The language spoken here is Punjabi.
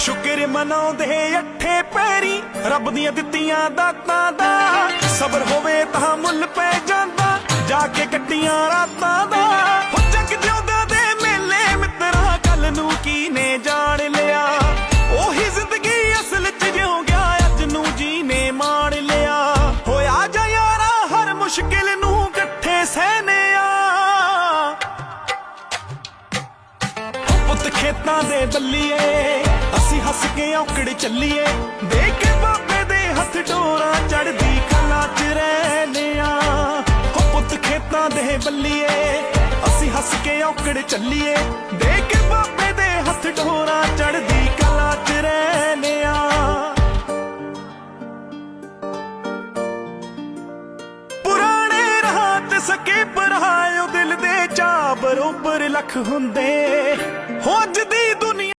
ਸ਼ੁਕਰ ਮਨਾਉਂਦੇ ਅੱਠੇ ਪੈਰੀ, ਰੱਬ ਦੀਆਂ ਦਿੱਤੀਆਂ ਦਾਤਾਂ ਦਾ। ਸਬਰ ਹੋਵੇ ਤਾਂ ਮੁੱਲ ਪੈ ਜਾਂਦਾ, ਜਾ ਕੇ ਕੱਟੀਆਂ ਰਾਤਾਂ ਦਾ। ਹੋ ਜੱਗ ਜਿਉਂਦਾ ਦੇ ਮੇਲੇ, ਮਿੱਤਰਾ, ਕੱਲ ਨੂੰ ਕੀ ਨੇ ਜਾਣ ਲਿਆ। ਉਹੀ ਜ਼ਿੰਦਗੀ ਅਸਲ ਚ ਜਿਉਂ ਗਿਆ, ਅੱਜ ਨੂੰ ਜੀ ਨੇ ਮਾਣ ਲਿਆ। ਹੋਇਆ ਜਾ ਯਾਰਾ, ਹਰ ਮੁਸ਼ਕਿਲ ਨੂੰ ਇਕੱਠੇ ਸਹਿਨਿਆ ਪੁੱਤ ਖੇਤਾਂ ਦੇ ਬੱਲੀਏ ਹੱਸ ਕੇ ਔਕੜ ਚੱਲੀਏ। ਦੇਖ ਕੇ ਬਾਬੇ ਦੇ ਹੱਥ ਡੋਰਾ ਚੜਦੀ ਖਲਾ ਚ ਰਹਿਨਿਆ ਹੋ। ਪੁੱਤ ਖੇਤਾਂ ਦੇ ਬੱਲੀਏ, ਅਸੀਂ ਹੱਸ ਕੇ ਔਕੜ ਚੱਲੀਏ। ਦੇਖ ਕੇ ਬਾਬੇ ਦੇ ਹੱਥ ਡੋਰਾ ਚੜਦੀ ਕਲਾ ਚ ਰਹਿਨਿਆ ਪੁਰਾਣੇ ਰਾਹ ਤੇ ਸਕੇ ਪਰਾਇਓ ਦਿਲ ਦੇ ਚਾ ਬਰੋਬਰ ਲੱਖ ਹੁੰਦੇ। ਹੋ